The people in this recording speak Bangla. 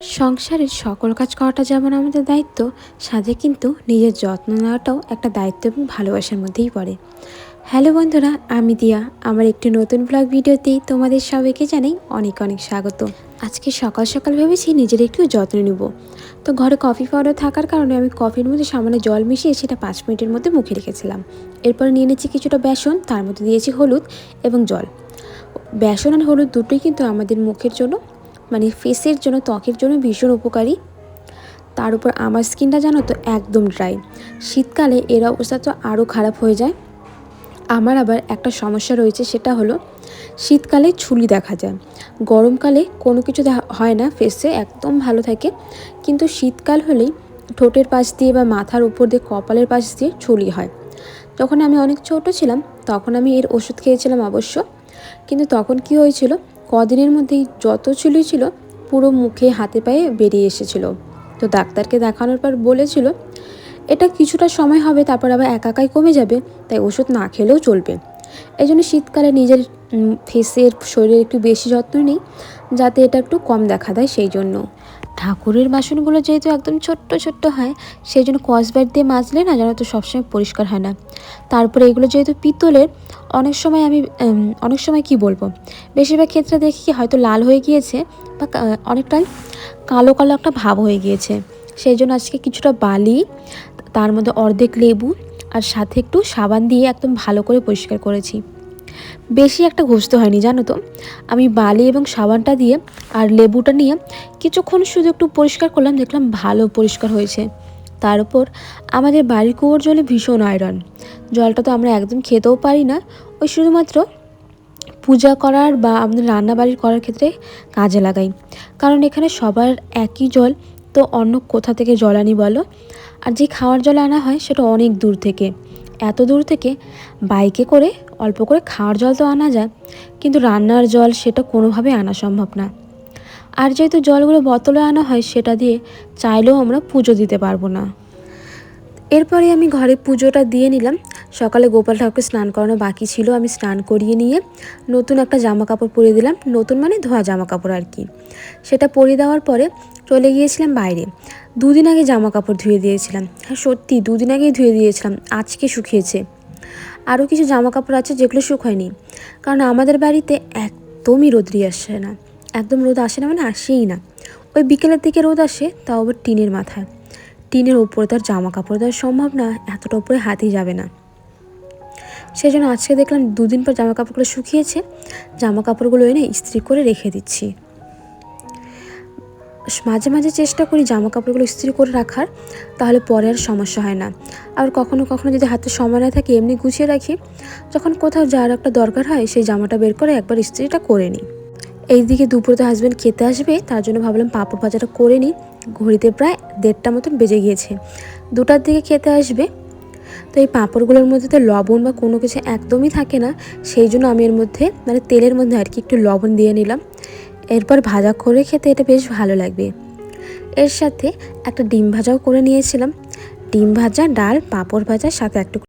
সংসারের সকল কাজ করাটা যেমন আমাদের দায়িত্ব, সাথে কিন্তু নিজের যত্ন নেওয়াটাও একটা দায়িত্ব এবং ভালোবাসার মধ্যেই পড়ে। হ্যালো বন্ধুরা, আমি দিয়া। আমার একটি নতুন ব্লগ ভিডিওতেই তোমাদের সবাইকে জানাই অনেক অনেক স্বাগত। আজকে সকাল সকাল ভেবেছি নিজের একটু যত্ন নেব। তো ঘরে কফি পাউডার থাকার কারণে আমি কফির মধ্যে সামান্য জল মিশিয়ে সেটা পাঁচ মিনিটের মধ্যে মুখে রেখেছিলাম। এরপর নিয়ে নিচ্ছি কিছুটা বেসন, তার মধ্যে দিয়েছি হলুদ এবং জল। বেসন আর হলুদ দুটোই কিন্তু আমাদের মুখের জন্য মানে ফেসের জন্য, ত্বকের জন্য ভীষণ উপকারী। তার উপর আমার স্কিনটা জানো তো একদম ড্রাই শীতকালে এর অবস্থা তো আরও খারাপ হয়ে যায়। আমার আবার একটা সমস্যা রয়েছে, সেটা হলো শীতকালে ছুলি দেখা যায়। গরমকালে কোনো কিছু হয় না ফেসে একদম ভালো থাকে। কিন্তু শীতকাল হলেই ঠোঁটের পাশ দিয়ে বা মাথার উপর দিয়ে, কপালের পাশ দিয়ে ছুলি হয়। যখন আমি অনেক ছোট ছিলাম, তখন আমি এর ওষুধ খেয়েছিলাম অবশ্য। কিন্তু তখন কি হয়েছিল কদিনের মধ্যেই যত চুলি ছিল, পুরো মুখে হাতে পায়ে বেরিয়ে এসেছিল। তো ডাক্তারকে দেখানোর পর বলেছিল, এটা কিছুটা সময় হবে, তারপর আবার একাকাই কমে যাবে, তাই ওষুধ না খেলেও চলবে। এই জন্য শীতকালে নিজের ফেসের শরীরের একটু বেশি যত্ন নিই, যাতে এটা একটু কম দেখা দেয় সেই জন্য। ঠাকুরের বাসনগুলো যেহেতু একদম ছোট্ট ছোট্ট হয়, সেই জন্য কসবার দিয়ে মাজলে না যেন তো সবসময় পরিষ্কার হয় না। তারপরে এগুলো যেহেতু পিতলের, অনেক সময় আমি অনেক সময় কি বলব? বেশিরভাগ ক্ষেত্রে দেখি কি হয়তো লাল হয়ে গিয়েছে বা অনেকটাই কালো কালো একটা ভাব হয়ে গিয়েছে। সেই জন্য আজকে কিছুটা বালি, তার মধ্যে অর্ধেক লেবু আর সাথে একটু সাবান দিয়ে একদম ভালো করে পরিষ্কার করেছি। বেশি একটা ঘষতে হয়নি, জানো তো। আমি বালি এবং সাবানটা দিয়ে আর লেবুটা নিয়ে কিছুক্ষণ শুধু একটু পরিষ্কার করলাম, দেখলাম ভালো পরিষ্কার হয়েছে। তার উপর আমাদের বাড়ির কুয়োর জলে ভীষণ আয়রন। জলটা তো আমরা একদম খেতেও পারি না। ওই শুধুমাত্র পূজা করার বা আমাদের রান্নাবাড়ি করার ক্ষেত্রে কাজে লাগাই। কারণ এখানে সবার একই জল, তো অন্য কোথা থেকে জল আনি বলো? আর যে খাওয়ার জল আনা হয়, সেটা অনেক দূর থেকে। এত দূর থেকে বাইকে করে অল্প করে খাওয়ার জল তো আনা যায়, কিন্তু রান্নার জল সেটা কোনোভাবে আনা সম্ভব না। আর যেহেতু জলগুলো বোতলে আনা হয়, সেটা দিয়ে চাইলেও আমরা পুজো দিতে পারব না। এরপরে আমি ঘরে পুজোটা দিয়ে নিলাম। সকালে গোপাল ঠাকুরকে স্নান করানো বাকি ছিল। আমি স্নান করিয়ে নিয়ে নতুন একটা জামা কাপড় পরিয়ে দিলাম। নতুন মানে ধোয়া জামা কাপড় আর কি। সেটা পরিয়ে দেওয়ার পরে চলে গিয়েছিলাম বাইরে। দুদিন আগে জামা কাপড় ধুয়ে দিয়েছিলাম। হ্যাঁ সত্যি, দুদিন আগেই ধুয়ে দিয়েছিলাম। আজকে শুকিয়েছে। আরও কিছু জামা কাপড় আছে যেগুলো শুকায়নি। কারণ আমাদের বাড়িতে একদমই রোদ্রি আসে না। একদম রোদ আসে না মানে আসেই না। ওই বিকেলের দিকে রোদ আসে, তাও আবার টিনের মাথায়। টিনের উপরে তার জামা কাপড় দেওয়া সম্ভব না, এতটা উপরে হাতেই যাবে না। সেই জন্য আজকে দেখলাম দুদিন পর জামা কাপড়গুলো শুকিয়েছে। জামা কাপড়গুলো এনে ইস্ত্রি করে রেখে দিচ্ছি। মাঝে মাঝে চেষ্টা করি জামা কাপড়গুলো ইস্ত্রি করে রাখার, তাহলে পরে আর সমস্যা হয় না। আর কখনো কখনো যদি হাতে সময় না থাকে, এমনি গুছিয়ে রাখি। যখন কোথাও যাওয়ার একটা দরকার হয়, সেই জামাটা বের করে একবার ইস্ত্রিটা করে নিই। এইদিকে দুপুরে হাজব্যান্ড খেতে আসবে, তার জন্য ভাবলাম পাঁপড় ভাজাটা করে নিই। ঘড়িতে প্রায় দেড়টা মতন বেজে গিয়েছে। দুটার দিকে খেতে আসবে। তো এই পাঁপড়গুলোর মধ্যে তো লবণ বা কোনো কিছু একদমই থাকে না, সেই জন্য আমি এর মধ্যে মানে তেলের মধ্যে আর কি একটু লবণ দিয়ে নিলাম। এরপর ভাজা করে খেতে এটা বেশ ভালো লাগবে। এর সাথে একটা ডিম ভাজাও করে নিয়েছিলাম। ডিম ভাজা, ডাল, পাঁপড় ভাজার সাথে একটু